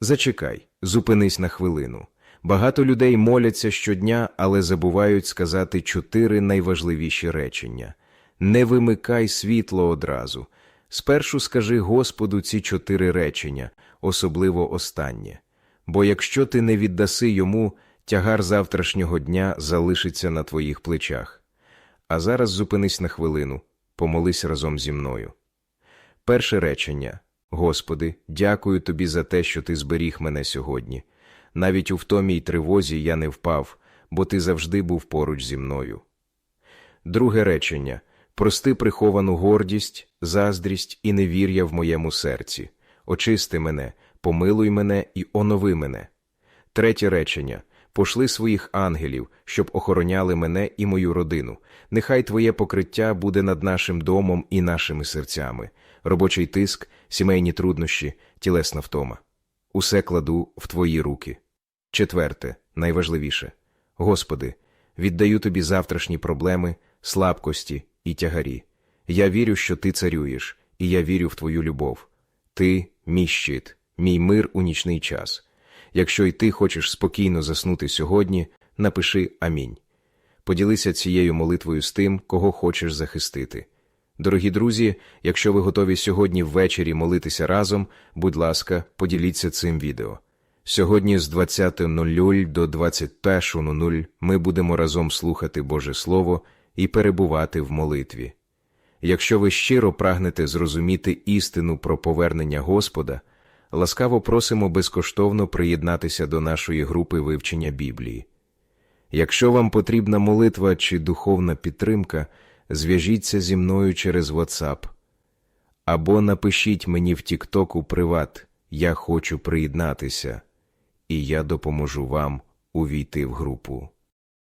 Зачекай, зупинись на хвилину. Багато людей моляться щодня, але забувають сказати чотири найважливіші речення. Не вимикай світло одразу. Спершу скажи Господу ці чотири речення, особливо останнє. Бо якщо ти не віддаси йому, тягар завтрашнього дня залишиться на твоїх плечах. А зараз зупинись на хвилину, помолись разом зі мною. Перше речення. Господи, дякую тобі за те, що ти зберіг мене сьогодні. Навіть у втомі й тривозі я не впав, бо ти завжди був поруч зі мною. Друге речення. Прости приховану гордість, заздрість і невір'я в моєму серці. Очисти мене, помилуй мене і онови мене. Третє речення. Пошли своїх ангелів, щоб охороняли мене і мою родину. Нехай Твоє покриття буде над нашим домом і нашими серцями. Робочий тиск, сімейні труднощі, тілесна втома. Усе кладу в Твої руки. Четверте, найважливіше. Господи, віддаю Тобі завтрашні проблеми, слабкості і тягарі. Я вірю, що Ти царюєш, і я вірю в Твою любов. Ти – мій щит, мій мир у нічний час. Якщо й ти хочеш спокійно заснути сьогодні, напиши Амінь. Поділися цією молитвою з тим, кого хочеш захистити. Дорогі друзі, якщо ви готові сьогодні ввечері молитися разом, будь ласка, поділіться цим відео. Сьогодні з 20.00 до 21.00 ми будемо разом слухати Боже Слово і перебувати в молитві. Якщо ви щиро прагнете зрозуміти істину про повернення Господа, ласкаво просимо безкоштовно приєднатися до нашої групи вивчення Біблії. Якщо вам потрібна молитва чи духовна підтримка, зв'яжіться зі мною через WhatsApp або напишіть мені в TikTok у приват «Я хочу приєднатися», і я допоможу вам увійти в групу.